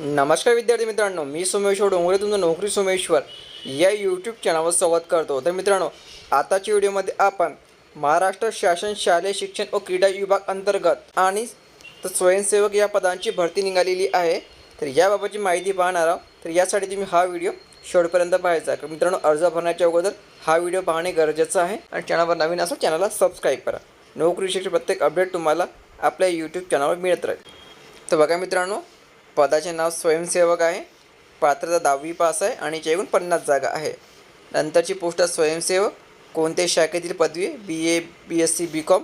नमस्कार विद्यार्थी मित्रांनो मी सोमेश्वर डोंगरे तुमचं नोकरी सोमेश्वर या यूट्यूब चॅनलवर संवाद करतो. तर मित्रांनो आताच्या व्हिडिओमध्ये आपण महाराष्ट्र शासन शालेय शिक्षण व क्रीडा विभाग अंतर्गत आणि स्वयंसेवक या पदांची भरती निघालेली आहे. तर याबाबतची माहिती पाहणार आहोत. तर यासाठी तुम्ही हा व्हिडिओ शेवटपर्यंत पाहायचा आहे. तर मित्रांनो अर्ज भरण्याच्या अगोदर हा व्हिडिओ पाहणे गरजेचं आहे. आणि चॅनलवर नवीन असेल चॅनलला सबस्क्राईब करा. नोकरीविषयी प्रत्येक अपडेट तुम्हाला आपल्या यूट्यूब चॅनलवर मिळत राहील. तर बघा मित्रांनो पदाचे नाव स्वयंसेवक आहे. पात्रता दहावी पास आहे आणि जेवण एकूण पन्नास जागा आहे. नंतरची पोस्ट आहे स्वयंसेवक. कोणत्याही शाखेतील पदवी? B A B S C B com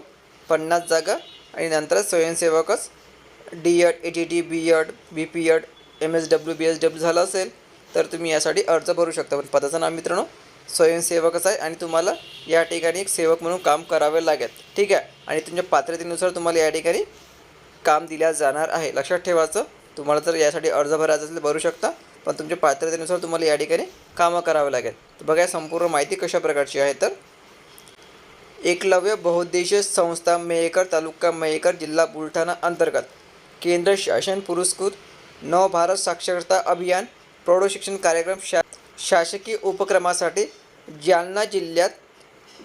पन्नास जागा आणि नंतर स्वयंसेवकच. D Ed A T T B Ed B P Ed M S W B S W झालं असेल तर तुम्ही यासाठी अर्ज भरू शकता. पण पदाचं नाव मित्रांनो स्वयंसेवकच आहे आणि तुम्हाला या ठिकाणी एक सेवक म्हणून काम करावे लागेल. ठीक आहे? आणि तुमच्या पात्रतेनुसार तुम्हाला या ठिकाणी काम दिल्या जाणार आहे. लक्षात ठेवायचं. तुम्हाला जर यासाठी अर्ज भरायचा असेल तर भरू शकता पण तुमच्या पात्रतेनुसार तुम्हाला या ठिकाणी कामं करावं लागेल. तर बघा संपूर्ण माहिती कशा प्रकारची आहे तर एकलव्य बहुउद्देशीय संस्था मेहकर तालुका मेहकर जिल्हा बुलढाणा अंतर्गत केंद्र शासन पुरस्कृत नव भारत साक्षरता अभियान प्रौढ शिक्षण कार्यक्रम शा शासकीय उपक्रमासाठी जालना जिल्ह्यात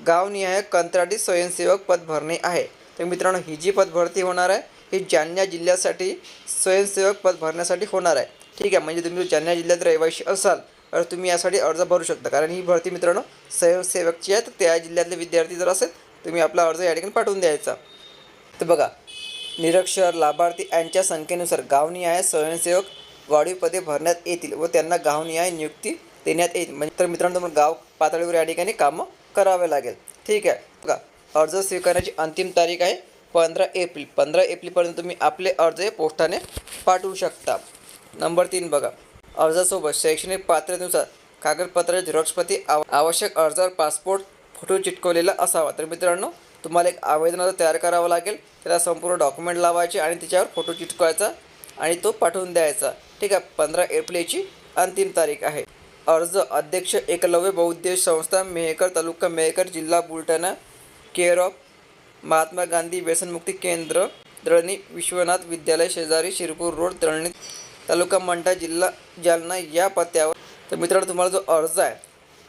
गावनिहाय कंत्राटी स्वयंसेवक पद भरणे आहे. तर मित्रांनो ही जी पद भरती होणार आहे ही जालना जिल्ह्यासाठी स्वयंसेवक पद भरण्यासाठी होणार आहे. ठीक आहे म्हणजे तुम्ही जालना जिल्ह्यात रहिवासी असाल तर तुम्ही यासाठी अर्ज भरू शकता. कारण ही भरती मित्रांनो स्वयंसेवकची आहे तर त्या जिल्ह्यातले विद्यार्थी जर असेल तुम्ही आपला अर्ज या ठिकाणी पाठवून द्यायचा. तर बघा निरक्षर लाभार्थी यांच्या संख्येनुसार गावनिहाय स्वयंसेवक वाढीव पदे भरण्यात येतील व त्यांना गावनिहाय नियुक्ती देण्यात येईल. म्हणजे तर मित्रांनो तुम्हाला गाव पातळीवर या ठिकाणी कामं करावे लागेल. ठीक आहे बघा अर्ज स्वीकारण्याची अंतिम तारीख आहे पंधरा एप्रिल. पंधरा एप्रिलपर्यंत तुम्ही आपले अर्ज हे पोस्टाने पाठवू शकता. नंबर तीन बघा. अर्जासोबत शैक्षणिक पात्रतेनुसार कागदपत्र झेरॉक्सप्रती आव आवश्यक अर्जावर पासपोर्ट फोटो चिटकवलेला असावा. तर मित्रांनो तुम्हाला एक आवेदन अर्ज तयार करावं लागेल. त्याला संपूर्ण डॉक्युमेंट लावायचे आणि त्याच्यावर फोटो चिटकवायचा आणि तो पाठवून द्यायचा. ठीक आहे पंधरा एप्रिलची अंतिम तारीख आहे. अर्ज अध्यक्ष एकलव्य बहुउद्देश संस्था मेहकर तालुका मेहकर जिल्हा बुलढाणा केअर ऑफ महात्मा गांधी व्यसनमुक्ती केंद्र दळणी विश्वनाथ विद्यालय शेजारी शिरपूर रोड दळणी तालुका मंठा जिल्हा जालना या पत्त्यावर. तर मित्रांनो तुम्हाला जो अर्ज आहे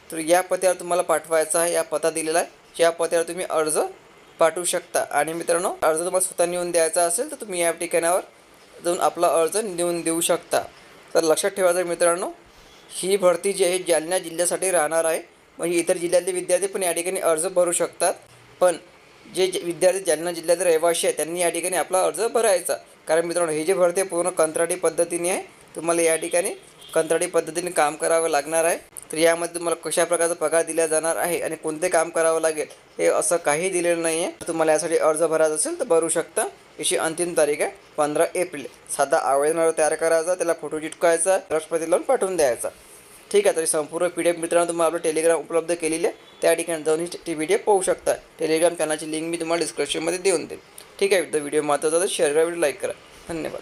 तर या पत्त्यावर तुम्हाला पाठवायचा आहे या पत्ता दिलेला आहे. या पत्त्यावर तुम्ही अर्ज पाठवू शकता. आणि मित्रांनो अर्ज तुम्हाला स्वतः नेऊन द्यायचा असेल तर तुम्ही या ठिकाणावर जाऊन आपला अर्ज नेऊन देऊ शकता. तर लक्षात ठेवायचं मित्रांनो ही भरती जी आहे जालना जिल्ह्यासाठी राहणार आहे. म्हणजे इतर जिल्ह्यातले विद्यार्थी पण या ठिकाणी अर्ज भरू शकतात. पण जे जे विद्यार्थी जालना जिल्ह्यात रहिवाशी आहे त्यांनी या ठिकाणी आपला अर्ज भरायचा. कारण मित्रांनो हे जे भरते पूर्ण कंत्राटी पद्धतीने आहे तुम्हाला या ठिकाणी कंत्राटी पद्धतीने काम करावं लागणार आहे. तर यामध्ये तुम्हाला कशा प्रकारचा पगार दिला जाणार आहे आणि कोणते काम करावं लागेल हे असं काही दिलेलं नाही आहे तुम्हाला यासाठी अर्ज भरायचा असेल तर भरू शकता. याची अंतिम तारीख आहे पंधरा एप्रिल. साधा आवेदन तयार करायचा त्याला फोटो चिटकायचा राष्ट्रपती लावून पाठवून द्यायचा. ठीक आहे तरी संपूर्ण पी डी एफ मित्रांनो तुम्हाला आपलं टेलिग्राम उपलब्ध केलेली आहे. त्या ठिकाणी जाऊन ही टी व्हिडिओ डी एफ पाहू शकता. टेलिग्राम चॅनलची लिंक मी तुम्हाला डिस्क्रिप्शनमध्ये देऊन देईन. ठीक आहे तर व्हिडिओ महत्त्वाचा तर शेअर करा व्हिडिओ लाईक करा. धन्यवाद.